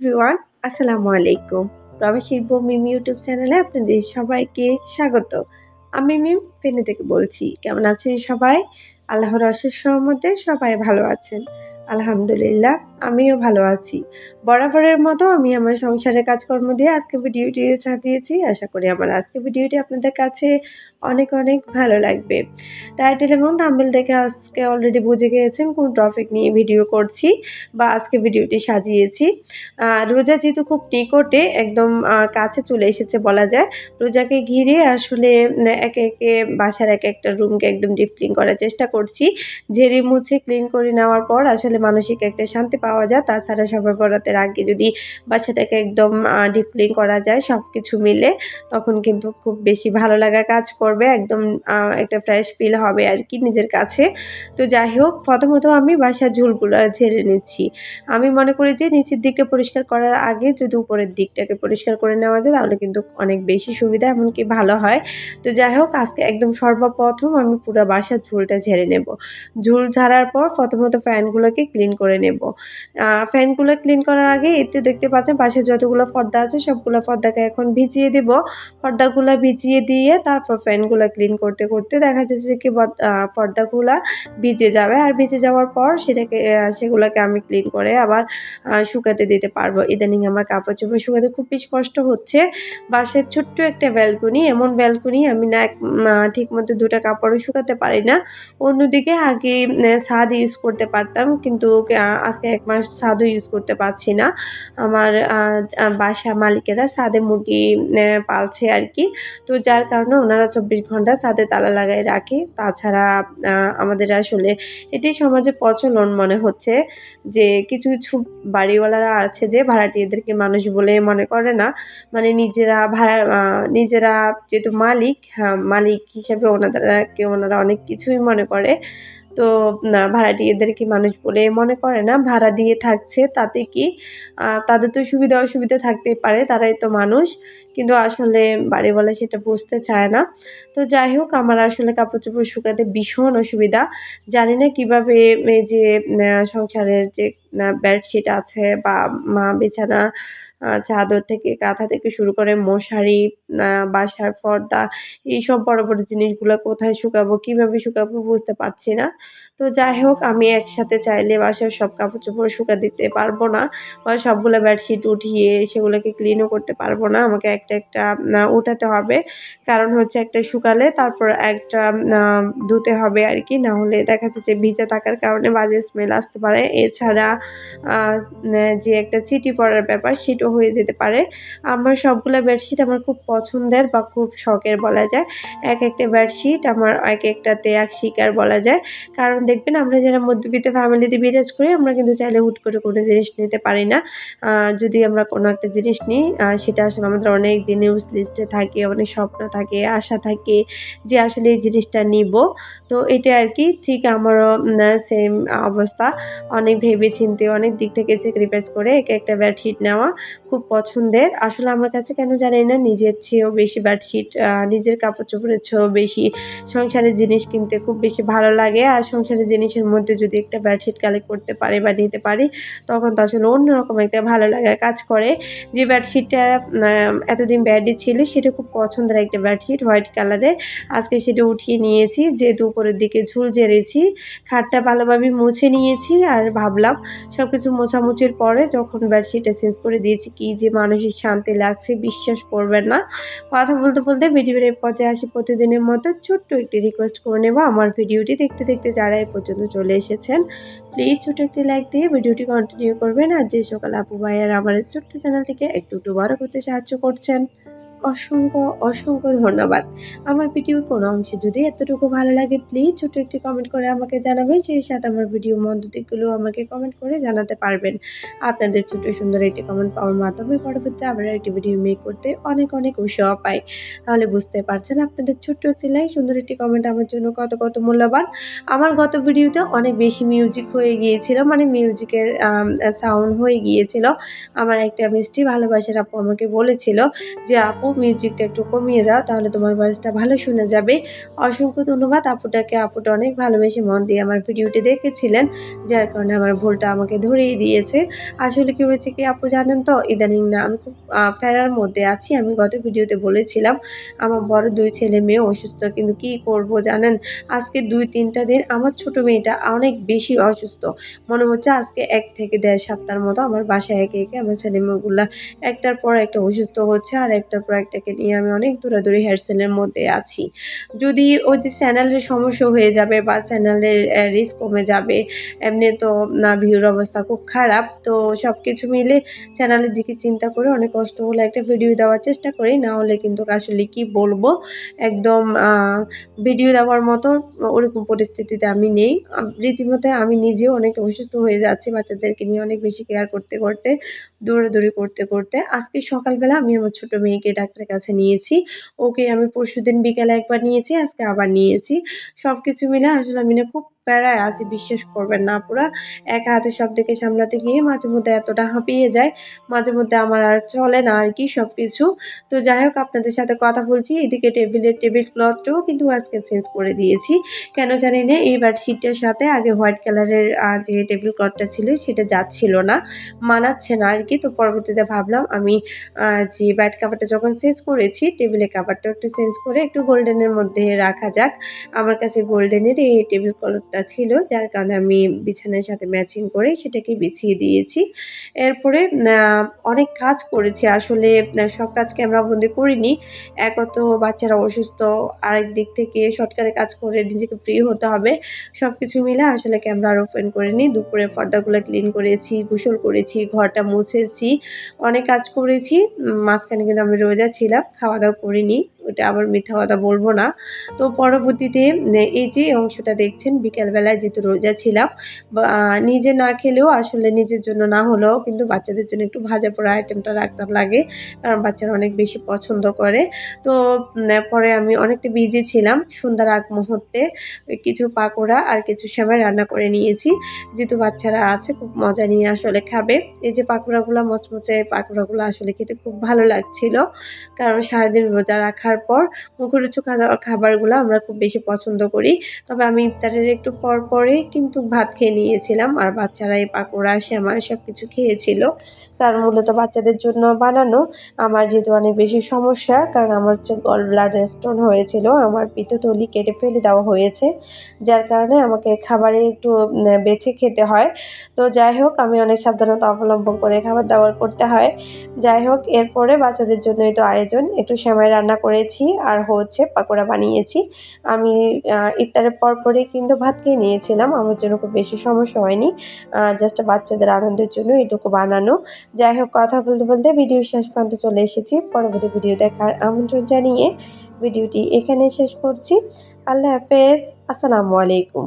Everyone আসসালামু আলাইকুম। প্রবাসীর বউ মিম ইউটিউব চ্যানেলে আপনাদের সবাইকে স্বাগত। আমি মিম ফেনে থেকে বলছি। কেমন আছেন সবাই? আল্লাহর অশেষ সহমতে সবাই ভালো আছেন। আলহামদুলিল্লাহ, আমিও ভালো আছি। বরাবরের মতো আমি আমার সংসারের কাজকর্ম দিয়ে আজকে ভিডিওটি সাজিয়েছি। আশা করি আমার আজকে ভিডিওটি আপনাদের কাছে অনেক অনেক ভালো লাগবে। টাইটেল এবং থাম্বেল দেখে আজকে অলরেডি বুঝে গিয়েছেন কোন টপিক নিয়ে ভিডিও করছি বা আজকে ভিডিওটি সাজিয়েছি। রোজা যেহেতু খুব নিকটে একদম কাছে চলে এসেছে বলা যায়। রোজাকে ঘিরে আসলে একে একে বাসার এক একটা রুমকে একদম ডিপ ক্লিন করার চেষ্টা করছি। ঝেড়ে মুছে ক্লিন করে নেওয়ার পর আসলে মানসিক একটা শান্তি পাওয়া যায়, তাছাড়া সবাই বরাতের আগে যদি বাচ্চাটাকে একদম ডিপ ক্লিন করা যায় সব কিছু মিলে, তখন কিন্তু খুব বেশি ভালো লাগা কাজ করবে, একদম একটা ফ্রেশ ফিল হবে আর কি নিজের কাছে। তো যাই হোক, প্রথমত আমি বাসার ঝুলগুলো ঝেড়ে নিচ্ছি। আমি মনে করি যে নিচের দিকটা পরিষ্কার করার আগে যদি উপরের দিকটাকে পরিষ্কার করে নেওয়া যায়, তাহলে কিন্তু অনেক বেশি সুবিধা, এমনকি ভালো হয়। তো যাই হোক, আজকে একদম সর্বপ্রথম আমি পুরো বাসার ঝুলটা ঝেড়ে নেব। ঝুল ঝাড়ার পর প্রথমত ফ্যানগুলোকে ক্লিন করে নেব। ফ্যানগুলো ক্লিন করার আগে এতে দেখতে পাচ্ছেন পাশে যতগুলো পর্দা আছে, সবগুলো পর্দাকে এখন ভিজিয়ে দেব। পর্দাগুলো ভিজিয়ে দিয়ে তারপর ফ্যানগুলো ক্লিন করতে করতে দেখা যাচ্ছে কি পর্দাগুলো ভিজে যাবে। আর ভিজে যাওয়ার পর সেটাকে সেগুলোকে আমি ক্লিন করে আবার শুকাতে দিতে পারব। ইদানিং আমার কাপড় চোপড় শুকাতে খুব বেশি কষ্ট হচ্ছে। বাসের ছোট্ট একটা ব্যালকনি এমন ব্যালকনি আমি না ঠিক মতো দুটা কাপড়ও শুকাতে পারি না। অন্যদিকে আগে ছাদ ইউজ করতে পারতাম। কিন্তু আজকে এক মাস ছাদও ইউজ করতে পারছি না। আমার বাসা মালিকেরা ছাদে মুরগি পালছে আর কি। তো যার কারণে ওনারা চব্বিশ ঘণ্টা ছাদে তালা লাগাই রাখে। তাছাড়া আমাদের আসলে এটি সমাজে প্রচলন মনে হচ্ছে যে, কিছু কিছু বাড়িওয়ালারা আছে যে ভাড়াটিয়াদেরকে মানুষ বলে মনে করে না। মানে নিজেরা ভাড়া নিজেরা যেহেতু মালিক হ্যাঁ মালিক হিসাবে ওনাদেরকে, ওনারা অনেক কিছুই মনে করে। তো ভাড়াটিয়াদেরকে মানুষ বলে মনে করে না। ভাড়া দিয়ে থাকছে তাতে কি? তাদের তো সুবিধা অসুবিধা থাকতেই পারে, তারাই তো মানুষ। কিন্তু আসলে বাড়ি বলে সেটা বুঝতে চায় না। তো যাই হোক, আমার আসলে কাপড় চোপড় শুকাতে ভীষণ অসুবিধা। জানি না কীভাবে এই যে সংসারের যে বেডশিট আছে বা মা বিছানা চাদর থেকে, কাঁথা থেকে শুরু করে মশারি বাসার পর্দা, এইসব বড় বড় জিনিসগুলো কোথায় শুকাবো, কীভাবে শুকাবো বুঝতে পারছি না। তো যাই হোক, আমি একসাথে চাইলে বাসার সব কাপড় চোপড় শুকা দিতে পারব না বা সবগুলো বেডশিট উঠিয়ে সেগুলোকে ক্লিনও করতে পারব না। আমাকে একটা একটা উঠাতে হবে। কারণ হচ্ছে একটা শুকালে তারপর একটা ধুতে হবে আর কি। না হলে দেখা যাচ্ছে ভিজে থাকার কারণে বাজে স্মেল আসতে পারে। এছাড়া যে একটা চিটি পড়ার ব্যাপার, সেটাও হয়ে যেতে পারে। আমার সবগুলো বেডশিট আমার খুব পছন্দের বা খুব শখের বলা যায়। এক একটা বেডশিট আমার এক একটাতে এক শিকার বলা যায়। কারণ দেখবেন আমরা যারা মধ্যবিত্ত ফ্যামিলিতে বিরাজ করি, আমরা কিন্তু চাইলে হুট করে কোনো জিনিস নিতে পারি না। যদি আমরা কোনো একটা জিনিস নিই সেটা আসলে আমাদের অনেক দিন ইউজ লিস্টে থাকে, অনেক স্বপ্ন থাকে, আশা থাকে যে আসলে এই জিনিসটা নিব। তো এটা আর কি, ঠিক আমারও সেম অবস্থা। অনেক ভেবে চিনতে অনেক দিক থেকে স্যাক্রিফাইস করে এক একটা বেডশিট নেওয়া। খুব পছন্দের। আসলে আমার কাছে কেন জানি না, নিজের চেয়েও বেশি বেডশিট নিজের কাপড় চোপড়ের চেয়েও বেশি সংসারের জিনিস কিনতে খুব বেশি ভালো লাগে। আর সংসারের জিনিসের মধ্যে যদি একটা বেডশিট কালেক্ট করতে পারি বা নিতে পারি, তখন তো আসলে অন্যরকম একটা ভালো লাগা কাজ করে। যে বেডশিটটা এতদিন ব্যাডি ছিল, সেটা খুব পছন্দের একটা বেডশিট হোয়াইট কালারে আজকে সেটা উঠিয়ে নিয়েছি, যেহেতু উপরের দিকে ঝুল জেরেছি খাটটা ভালোভাবে মুছে নিয়েছি, আর ভাবলাম সব কিছু মোছামুছির পরে যখন বেডশিটটা চেঞ্জ করে দিয়েছি কি যে মানসিক শান্তি লাগছে, বিশ্বাস করবেন না। কথা বলতে বলতে ভিডিওর এই পর্যায়ে আসি প্রতিদিনের মতো ছোট্ট একটি রিকোয়েস্ট করে নেব। আমার ভিডিওটি দেখতে দেখতে যারা এ পর্যন্ত চলে এসেছেন প্লিজ ছোট একটি লাইক দিয়ে ভিডিওটি কন্টিনিউ করবেন। আর যে সকাল আপু ভাইয়ার আমার ছোট্ট চ্যানেলটিকে একটু একটু বড় করতে সাহায্য করছেন অসংখ্য অসংখ্য ধন্যবাদ। আমার ভিডিওর কোনো অংশে যদি এতটুকু ভালো লাগে প্লিজ ছোট একটি কমেন্ট করে আমাকে জানাবেন। সেই সাথে আমার ভিডিও মন্দ দিকগুলো আমাকে কমেন্ট করে জানাতে পারবেন। আপনাদের ছোট সুন্দর একটি কমেন্ট পাওয়ার মাধ্যমে পরবর্তী আবার একটি ভিডিও মেক করতে অনেক অনেক উৎসাহ পাই। তাহলে বুঝতে পারছেন আপনাদের ছোট্ট একটি লাইক সুন্দর একটি কমেন্ট আমার জন্য কত কত মূল্যবান। আমার গত ভিডিওতে অনেক বেশি মিউজিক হয়ে গিয়েছিল মানে মিউজিকের সাউন্ড হয়ে গিয়েছিল। আমার একটা মিষ্টি ভালোবাসার আপু আমাকে বলেছিল যে, আপু মিউজিকটা একটু কমিয়ে দাও, তাহলে তোমার ভয়েসটা ভালো শোনা যাবে। অসংখ্য ধন্যবাদ, আপুটাকে আপুটা অনেক ভালোবেসে মন দিয়ে আমার ভিডিওটি দেখেছিলেন, যার কারণে আমার ভুলটা আমাকে ধরিয়ে দিয়েছে। আসলে কি হয়েছে কি আপু জানেন তো, ইদানিং না আমি খুব ফেরার মধ্যে আছি, আমি গত ভিডিওতে বলেছিলাম, আমার বড় দুই ছেলে মেয়ে অসুস্থ, কিন্তু কি করব জানেন? আজকে দুই তিনটা দিন আমার ছোট মেয়েটা অনেক বেশি অসুস্থ। মনে হচ্ছে আজকে এক থেকে দেড় সপ্তাহের মতো আমার বাসায় একে একে আমার ছেলে মেয়েগুলা একটার পর একটা অসুস্থ হচ্ছে, আর একটার পর একটাকে নিয়ে আমি অনেক দূরাদূরি হেয়ারসেলের মধ্যে আছি। যদি ওই যে চ্যানেলের সমস্যা হয়ে যাবে বা চ্যানেলের রিস্ক কমে যাবে, এমনি তো না ভিউর অবস্থা খুব খারাপ, তো সব কিছু মিলে চ্যানেলের দিকে চিন্তা করে অনেক কষ্ট হলে একটা ভিডিও দেওয়ার চেষ্টা করি, না হলে কিন্তু আসলে কি বলব? একদম ভিডিও দেওয়ার মতো ওরকম পরিস্থিতিতে আমি নেই। রীতিমতো আমি নিজেও অনেক অসুস্থ হয়ে যাচ্ছি বাচ্চাদেরকে নিয়ে অনেক বেশি কেয়ার করতে করতে, দৌড়াদৌড়ি করতে করতে। আজকে সকালবেলা আমি আমার ছোট মেয়েকে ডাক্তারের কাছে নিয়েছি। ওকে আমি পরশুদিন বিকালে একবার নিয়েছি, আজকে আবার নিয়েছি। সব কিছু মিলে আসলে আমি না খুব প্যারায় আছি, বিশ্বাস করবেন না পুরা। এক হাতে সব দিকে সামলাতে গিয়ে মাঝে মধ্যে এতটা হাঁপিয়ে যায়, মাঝে মধ্যে আমার আর চলে না আর কি সব কিছু তো যাই হোক, আপনাদের সাথে কথা বলছি, এদিকে টেবিলের টেবিল ক্লথটাও কিন্তু আজকে চেঞ্জ করে দিয়েছি। কেন জানি না, এই বেডশিটটার সাথে আগে হোয়াইট কালারের যে টেবিল ক্লথটা ছিল সেটা যাচ্ছিল না, মানাচ্ছে না আর কি। তো পরবর্তীতে ভাবলাম আমি যে ব্যাড কাভারটা যখন চেঞ্জ করেছি, টেবিলের কাভারটা একটু চেঞ্জ করে একটু গোল্ডেনের মধ্যে রাখা যাক। আমার কাছে গোল্ডেনের এই টেবিল ক্লথটা ছিল, যার কারণে আমি বিছানার সাথে ম্যাচিং করে সেটাকে বিছিয়ে দিয়েছি। এরপরে অনেক কাজ করেছি। আসলে সব কাজ ক্যামেরাবন্দি করিনি। এক তো বাচ্চারা অসুস্থ, আরেক দিক থেকে শর্টকারে কাজ করে নিজেকে ফ্রি হতে হবে। সব কিছু মিলে আসলে ক্যামেরা ওপেন করিনি। দুপুরে পর্দাগুলো ক্লিন করেছি, গোসল করেছি, ঘরটা মুছেছি, অনেক কাজ করেছি। মাঝখানে কিন্তু আমি রোজা ছিলাম খাওয়া দাওয়া করিনি। ওটা আবার মিথ্যা কথা বলব না। তো পরবর্তীতে এই যে অংশটা দেখছেন, বিকেলবেলায় যেহেতু রোজা ছিলাম নিজে না খেলেও আসলে নিজের জন্য না হলেও কিন্তু বাচ্চাদের জন্য একটু ভাজা পোড়া আইটেমটা রাখতে লাগে, কারণ বাচ্চারা অনেক বেশি পছন্দ করে। তো পরে আমি অনেকটা বিজি ছিলাম, সন্ধ্যার আগ মুহূর্তে কিছু পাকোড়া আর কিছু সেমাই রান্না করে নিয়েছি। যেহেতু বাচ্চারা আছে, খুব মজা নিয়ে আসলে খাবে। এই যে পাকোড়াগুলো, মচমচে পাকোড়াগুলো আসলে খেতে খুব ভালো লাগছিল, কারণ সারাদিন রোজা রাখার পর মুখরোচক খাবারগুলো আমরা খুব বেশি পছন্দ করি। তবে আমি ইফতারের একটু পর পরে কিন্তু ভাত খেয়ে নিয়েছিলাম আর বাচ্চারা এই পাকোড়া শ্যামা সব কিছু খেয়েছিল। কারণ মূলত বাচ্চাদের জন্য বানানো। আমার যেহেতু অনেক বেশি সমস্যা, কারণ আমার হচ্ছে গল ব্লাড স্টোন হয়েছিল, আমার পিত্তথলি কেটে ফেলে দেওয়া হয়েছে। যার কারণে আমাকে খাবারে একটু বেছে খেতে হয়। তো যাই হোক, আমি অনেক সাবধানতা অবলম্বন করে খাবার দাবার করতে হয়। যাই হোক, এরপরে বাচ্চাদের জন্যই তো আয়োজন। একটু সেমাই রান্না করেছি আর হচ্ছে পাকোড়া বানিয়েছি। আমি ইফতারের পর পরে কিন্তু ভাত খেয়ে নিয়েছিলাম। আমার জন্য খুব বেশি সমস্যা হয়নি। জাস্ট বাচ্চাদের আনন্দের জন্য এটুকু বানানো। যাই হোক, কথা বলতে বলতে ভিডিও শেষ পর্যন্ত চলে এসেছি। পরবর্তী ভিডিও দেখার আমন্ত্রণ জানিয়ে ভিডিওটি এখানে শেষ করছি। আল্লাহ হাফেজ। আসসালামু আলাইকুম।